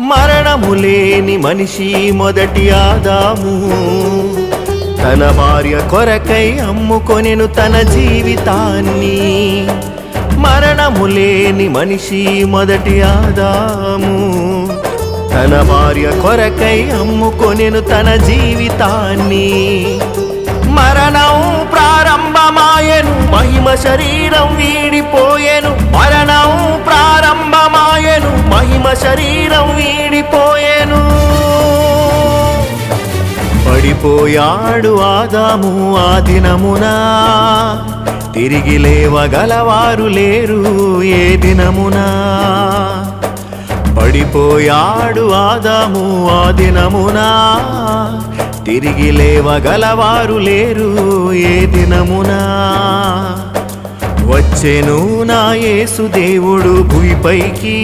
మరణము లేని మనిషి మొదటి ఆదాము. తన భార్య కొరకై అమ్ముకొనెను తన జీవితాన్ని. మరణము లేని మనిషి మొదటి ఆదాము. తన భార్య కొరకై అమ్ముకొనెను తన జీవితాన్ని. మరణం ప్రారంభమాయను మహిమ శరీరం వీడిపోయెను. మహిమ శరీరం వీడిపోయేను. పడిపోయాడు ఆదాము ఆ దినమునా. తిరిగి లేవగలవారు లేరు ఏ దినమునా. పడిపోయాడు ఆదాము ఆ దినమునా. తిరిగి లేవగలవారు లేరు ఏ దినమునా. వచ్చెను నా యేసు దేవుడు భూమిపైకి.